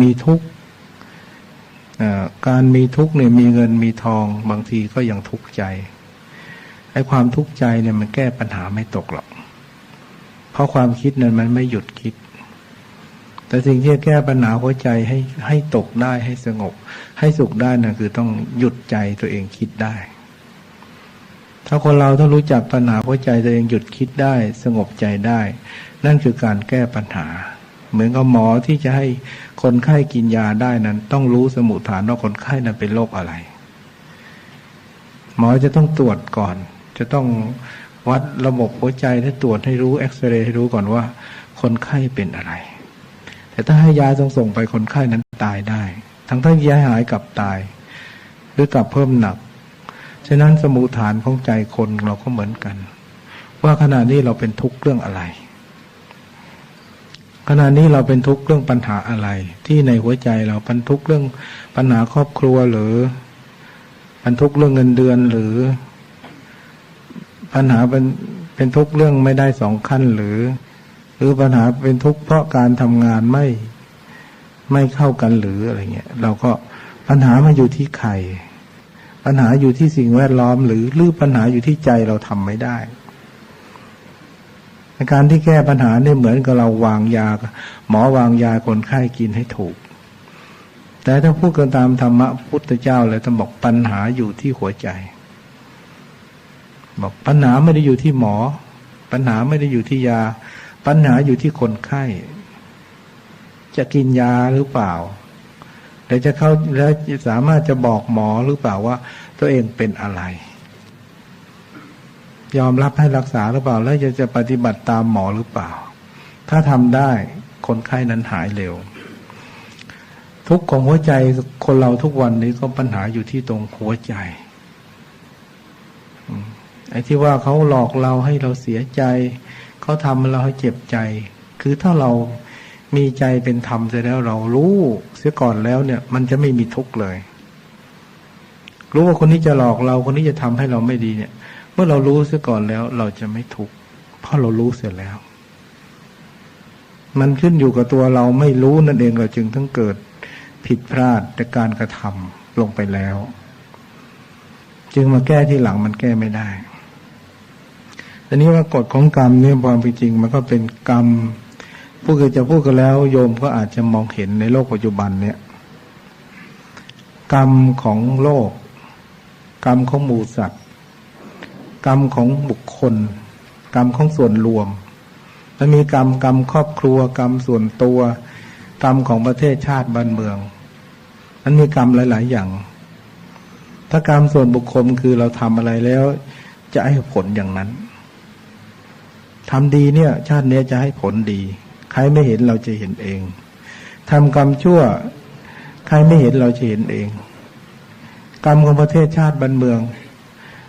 มีทุกข์การมีทุกข์เนี่ยมีเงินมีทองบางทีก็ยังทุกข์ใจไอ้ความทุกข์ใจเนี่ยมันแก้ปัญหาไม่ตกหรอก เพราะความคิดนั้นมันไม่หยุดคิด แต่สิ่งที่แก้ปัญหาหัวใจให้ให้ตกได้ให้สงบ ให้สุขได้นะคือต้องหยุดใจตัวเองคิดได้ ถ้าคนเราต้องรู้จักปัญหาหัวใจตัวเองหยุดคิดได้ สงบใจได้ นั่นคือการแก้ปัญหา เหมือนกับหมอที่จะให้คนไข้กินยาได้นั้น ต้องรู้สมุทฐานว่าคนไข้นั้นเป็นโรคอะไร หมอจะต้องตรวจก่อน จะต้องวัดระบบหัวใจให้ตรวจให้รู้เอ็กซเรย์ให้รู้ก่อนว่า คนไข้เป็นอะไร แต่ถ้าให้ยาส่งส่งไปคนไข้นั้นตายได้ ทั้งทั้งยาหายกลับตาย หรือกลับเพิ่มหนัก ฉะนั้นสมุทฐานของใจคนเราก็เหมือนกัน ว่าขณะนี้เราเป็นทุกข์เรื่องอะไร ขณะนี้เราเป็นทุกข์เรื่องปัญหาอะไร ที่ในหัวใจเราเป็นทุกข์เรื่องปัญหาครอบครัวหรือเป็นทุกข์เรื่องเงินเดือนหรือ ปัญหาเป็นเป็นทุกข์เรื่องไม่ได้สองขั้นหรือ หรือปัญหาเป็นทุกข์เพราะการทำงานไม่ไม่เข้ากันหรืออะไรเงี้ยเราก็ปัญหามาอยู่ที่ใครปัญหาอยู่ที่สิ่งแวดล้อมหรือหรือปัญหาอยู่ที่ใจเราทำไม่ได้ การที่แก้ปัญหาเนี่ยเหมือนกับเราวางยา หมอวางยาคนไข้กินให้ถูก แต่ถ้าพูดกันตามธรรมะพุทธเจ้าเลยต้องบอกปัญหาอยู่ที่หัวใจ บอกปัญหาไม่ได้อยู่ที่หมอ ปัญหาไม่ได้อยู่ที่ยา ปัญหาอยู่ที่คนไข้ จะกินยาหรือเปล่าแล้วจะเข้าแล้วสามารถจะบอกหมอหรือเปล่าว่า ตัวเองเป็นอะไร ยอมรับให้รักษาหรือเปล่า แล้วจะจะปฏิบัติตามหมอหรือเปล่า ถ้าทำได้คนไข้นั้นหายเร็ว ทุกของหัวใจคนเราทุกวันนี้ก็ปัญหาอยู่ที่ตรงหัวใจไอ้ที่ว่าเขาหลอกเราให้เราเสียใจเขาทำเราให้เจ็บใจ คือถ้าเรามีใจเป็นธรรมเสร็จแล้วเรารู้เสียก่อนแล้วเนี่ย มันจะไม่มีทุกข์เลย รู้ว่าคนนี้จะหลอกเราคนนี้จะทำให้เราไม่ดีเนี่ย เมื่อเรารู้เสียก่อนแล้ว เราจะไม่ทุกข์เพราะเรารู้เสร็จแล้ว มันขึ้นอยู่กับตัวเราไม่รู้นั่นเองเราจึงทั้งเกิดผิดพลาดแต่การกระทำลงไปแล้ว จึงมาแก้ที่หลังมันแก้ไม่ได้อันนี้ว่ากฎของกรรมเนี่ยความเป็นจริง มันก็เป็นกรรมพูดกันจะพูดกันแล้ว โยมก็อาจจะมองเห็นในโลกปัจจุบันเนี่ย กรรมของโลก กรรมของหมูสัตว กรรมของบุคคล กรรมของส่วนรวมมันมีกรรมกรรมครอบครัวกรรมส่วนตัว กรรมของประเทศชาติบ้านเมืองมันมีกรรมหลาย ๆ อย่าง ถ้ากรรมส่วนบุคคลคือเราทำอะไรแล้ว จะให้ผลอย่างนั้นทำดีเนี่ย ชาตินี้จะให้ผลดี ใครไม่เห็นเราจะเห็นเองทำกรรมชั่ว ใครไม่เห็นเราจะเห็นเอง กรรมของประเทศชาติบ้านเมือง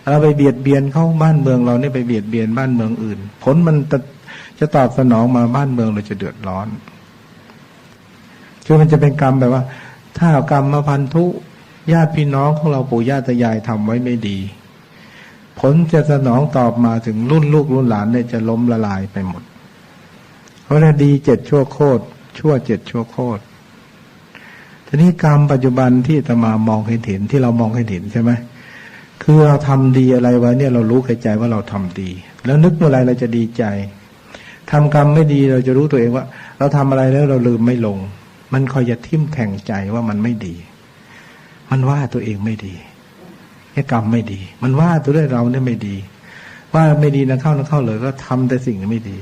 เราไปเบียดเบียนเข้าบ้านเมืองเราเนี่ยไปเบียดเบียนบ้านเมืองอื่น ผลมันจะจะตอบสนองมาบ้านเมืองเราจะเดือดร้อน คือมันจะเป็นกรรมแบบว่า ถ้ากรรมมาพันธุญาติพี่น้องของเราปู่ย่าตายายทำไว้ไม่ดี ผลจะสนองตอบมาถึงรุ่นลูกรุ่นหลานเนี่ยจะล้มละลายไปหมด เพราะนั้นดีเจ็ดชั่วโคตรชั่วเจ็ดชั่วโคตรทีนี้กรรมปัจจุบันที่ตมามองเห็นเห็นที่เรามองเห็นเห็นใช่ไหม คือเราทำดีอะไรไว้เนี่ยเรารู้ในใจว่าเราทำดี แล้วนึกเมื่อไรเราจะดีใจทำกรรมไม่ดีเราจะรู้ตัวเองว่า เราทำอะไรแล้วเราลืมไม่ลง มันคอยจะทิ่มแข่งใจว่ามันไม่ดี มันว่าตัวเองไม่ดีไอ้กรรมไม่ดี มันว่าตัวเราเนี่ยไม่ดี ว่าไม่ดีนะเข้านะเข้าเลยก็ทำแต่สิ่งไม่ดี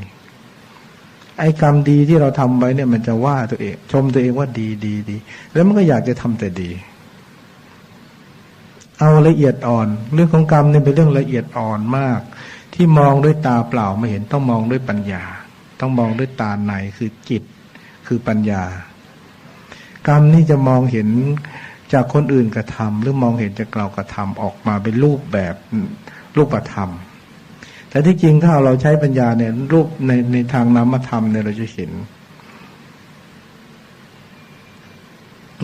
ไอ้กรรมดีที่เราทำไว้เนี่ย มันจะว่าตัวเอง ชมตัวเองว่าดีดีดี แล้วมันก็อยากจะทำแต่ดี เอาละเอียดอ่อน เรื่องของกรรมเนี่ยเป็นเรื่องละเอียดอ่อนมาก ที่มองด้วยตาเปล่าไม่เห็นต้องมองด้วยปัญญา ต้องมองด้วยตาในคือจิตคือปัญญา กรรมนี่จะมองเห็นจากคนอื่นกระทำหรือมองเห็นจากเรากระทำออกมาเป็นรูปแบบรูปธรรม แต่ที่จริงถ้าเราใช้ปัญญาเนี่ยรูปในในทางนามธรรมเนี่ยเราจะเห็น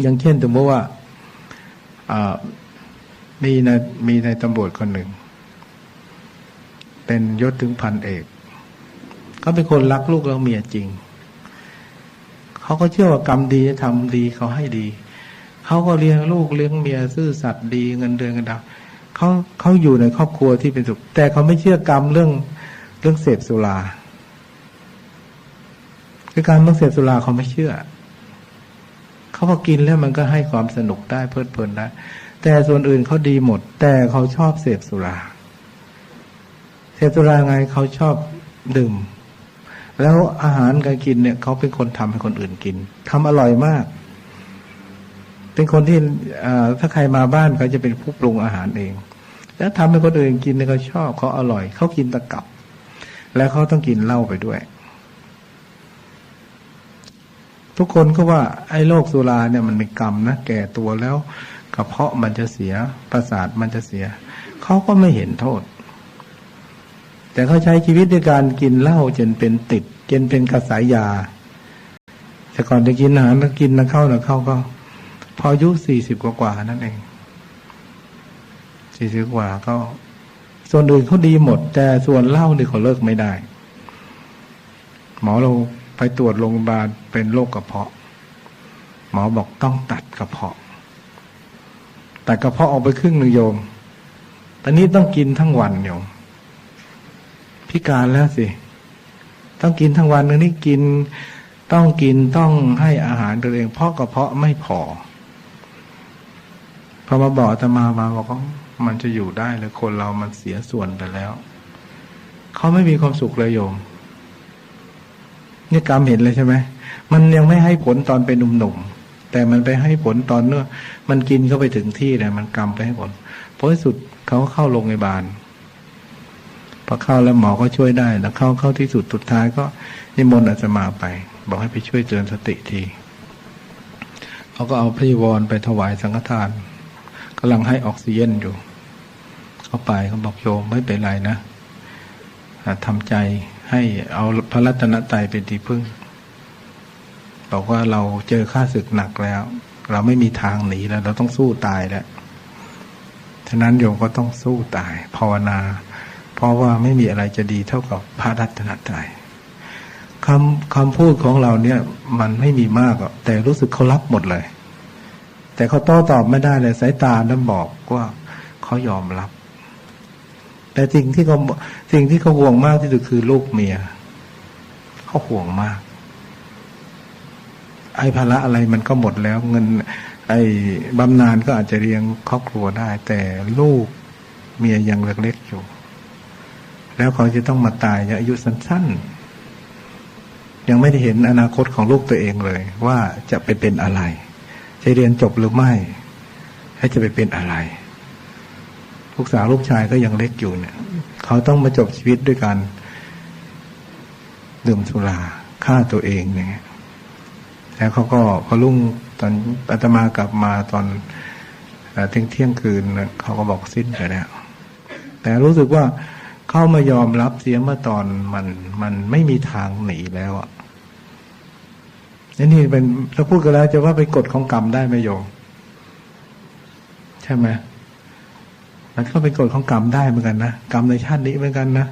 อย่างเช่นสมมติว่า มีในมีในตำรวจคนหนึ่ง เป็นยศถึงพันเอกเขาเป็นคนรักลูกรักเมียจริง เขาก็เชื่อว่ากรรมดีทำดีเขาให้ดี เขาก็เลี้ยงลูกเลี้ยงเมียซื่อสัตย์ดีเงินเดือนกันดาวเขาเขาอยู่ในครอบครัวที่เป็นสุข แต่เขาไม่เชื่อกรรมเรื่องเรื่องเสพสุราคือการเรื่องเสพสุราเขาไม่เชื่อ เขาพอกินแล้วมันก็ให้ความสนุกได้เพลิดเพลินได้แต่ส่วนอื่นเขาดีหมด แต่เขาชอบเสพสุรา เสพสุราไงเขาชอบดื่ม แล้วอาหารการกินเนี่ยเขาเป็นคนทำให้คนอื่นกินทำอร่อยมาก เป็นคนที่ถ้าใครมาบ้านเขาจะเป็นผู้ปรุงอาหารเอง แล้วทำให้คนอื่นกินเนี่ยเขาชอบเขาอร่อยเขากินตะกับ แล้วเขาต้องกินเหล้าไปด้วย ทุกคนก็ว่าไอ้โรคสุราเนี่ยมันเป็นกรรมนะแก่ตัวแล้วกระเพาะมันจะเสียประสาทมันจะเสียเขาก็ไม่เห็นโทษ แต่เขาใช้ชีวิตด้วยการกินเหล้าจนเป็นติดจนเป็นกระสายยา แต่ก่อนจะกินอาหารก็กินนะเข้านะเข้าก็ พออายุสี่สิบกว่านั่นเองสี่สิบกว่าก็ ส่วนอื่นเขาดีหมด แต่ส่วนเหล้าเนี่ยเขาเลิกไม่ได้ หมอเรา ไปตรวจโรงพยาบาลเป็นโรคกระเพาะ หมอบอกต้องตัดกระเพาะตัดกระเพาะออกไปครึ่งหนึ่งโยมตอนนี้ต้องกินทั้งวันโยมพิการแล้วสิ ต้องกินทั้งวันนี้กิน ต้องกินต้องให้อาหารตัวเอง เพราะกระเพาะไม่พอพอมาบอกตมามาบอกว่ามันจะอยู่ได้เลยคนเรามันเสียส่วนไปแล้ว เขาไม่มีความสุขเลยโยม นี่กรรมเห็นเลยใช่ไหมมันยังไม่ให้ผลตอนเป็นหนุ่มๆแต่มันไปให้ผลตอนเนื้อมันกินเข้าไปถึงที่เนี่ยมันกรรมไปให้ผลเพราะสุดเขาเข้าโรงพยาบาลพอเข้าแล้วหมอก็ช่วยได้ แล้วเข้าเข้าที่สุดสุดท้ายก็นิมนต์อาตมาไป บอกให้ไปช่วยเตือนสติทีเขาก็เอาพระวรไปถวายสังฆทานกำลังให้ออกซิเจนอยู่ เข้าไปเขาบอกโยมไม่เป็นไรนะทำใจ ให้เอาพระรัตนตรัยเป็นที่พึ่ง บอกว่าเราเจอข้าศึกหนักแล้ว เราไม่มีทางหนีแล้ว เราต้องสู้ตายแล้วฉะนั้นโยมก็ต้องสู้ตายภาวนา เพราะว่าไม่มีอะไรจะดีเท่ากับพระรัตนตรัยคำคำพูดของเราเนี่ยมันไม่มีมากแต่รู้สึกเขารับหมดเลย แต่เขาโต้ตอบไม่ได้เลยสายตานั้นบอกว่าเขายอมรับ แต่สิ่งที่เขาสิ่งที่เขาห่วงมากที่สุดคือลูกเมียเขาห่วงมาก ไอ้ภาระอะไรมันก็หมดแล้ว เงิน ไอ้บำนาญก็อาจจะเลี้ยงครอบครัวได้ แต่ลูกเมียยังเล็กๆอยู่ แล้วเขาจะต้องมาตายอายุสั้นๆ ยังไม่ได้เห็นอนาคตของลูกตัวเองเลย ว่าจะไปเป็นอะไร จะเรียนจบหรือไม่ ให้จะไปเป็นอะไร ลูกสาวลูกชายก็ยังเล็กอยู่เนี่ย เขาต้องมาจบชีวิตด้วยการดื่มสุราฆ่าตัวเองเนี่ยแล้วเขาก็พอรุ่งตอนอาตมากลับมาตอนเที่ยงเที่ยงคืนเขาก็บอกสิ้นไปแล้ว แต่รู้สึกว่าเข้ามายอมรับเสียเมื่อตอนมัน มันไม่มีทางหนีแล้วอะนี่เป็นเราพูดกันแล้วจะว่าเป็นกฎของกรรมได้ไหมโยมใช่ไหม มันก็เป็นกฎของกรรมได้เหมือนกันนะกรรมในชาตินี้เหมือนกันนะ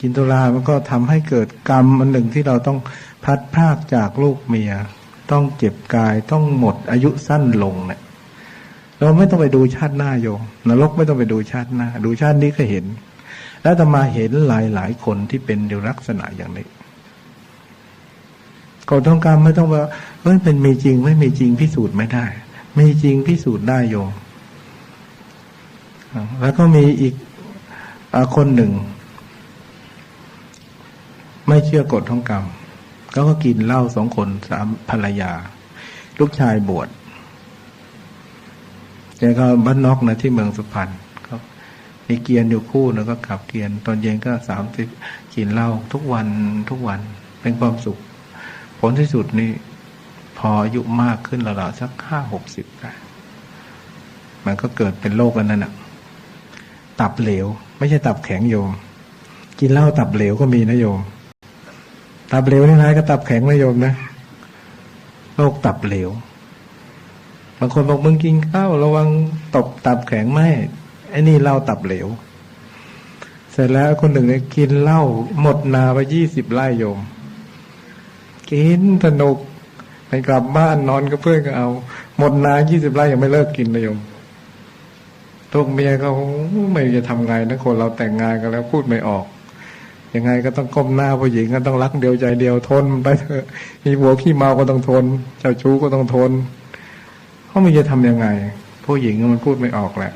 กินตุลามันก็ทำให้เกิดกรรมอันหนึ่งที่เราต้องพัดพากจากลูกเมีย ต้องเจ็บกายต้องหมดอายุสั้นลงเนี่ยเราไม่ต้องไปดูชาติหน้าโยมนรกไม่ต้องไปดูชาติหน้า ดูชาตินี้ก็เห็น แล้วจะมาเห็นหลายหลายคนที่เป็นอยู่ลักษณะอย่างนี้กฎทองกรรมไม่ต้องว่าเฮ้ยเป็นมีจริงไม่มีจริงพิสูจน์ไม่ได้ มีจริงพิสูจน์ได้โยม แล้วก็มีอีกอคนหนึ่ง ไม่เชื่อกฎทองกรรมเขาก็กินเหล้าสองคนสามภรรยา ลูกชายบวชแกก็บ้านนอกนะที่เมืองสุพรรณก็มีเกียนอยู่คู่นะก็ขับเกียน ตอนเย็นก็สามสิบกินเหล้าทุกวันทุกวันเป็นความสุข ผลที่สุดนี่พออายุมากขึ้นระดับสักห้าหกสิบได้มันก็เกิดเป็นโรคกันนั่นแหะ ตับเหลว ไม่ใช่ตับแข็งโยม กินเหล้าตับเหลวก็มีนะโยม ตับเหลวนี่นายก็ตับแข็งนะโยมนะโรคตับเหลวบางคนบอกมึงกินข้าวระวังตกตับแข็งไม่ไอ้นี่เหล้าตับเหลว เสร็จแล้วคนหนึ่งเนี่ยกินเหล้าหมดนาไปยี่สิบไร่โยม กินสนุกไปกลับบ้านนอนกับเพื่อนก็เอา หมดนายี่สิบไร่ยังไม่เลิกกินเลยโยม ทุกเมียก็ไม่จะทำไงนะคนเราแต่งงานกันแล้วพูดไม่ออก ยังไงก็ต้องก้มหน้าผู้หญิงก็ต้องรักเดียวใจเดียวทนไปเถอะมีผัวขี้เมาก็ต้องทน เจ้าชู้ก็ต้องทนเขาไม่จะทำยังไง ผู้หญิงมันพูดไม่ออกแหละ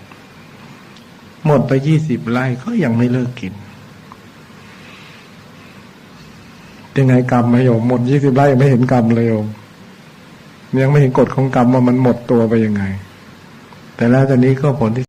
หมดไปยี่สิบไร่ก็ยังไม่เลิกกินยังไงกรรมไหมโยมหมดยี่สิบไร่ยังไม่เห็นกรรมเลยโยมยังไม่เห็นกฎของกรรมว่ามันหมดตัวไปยังไง แต่แล้วตอนนี้ก็ผลที่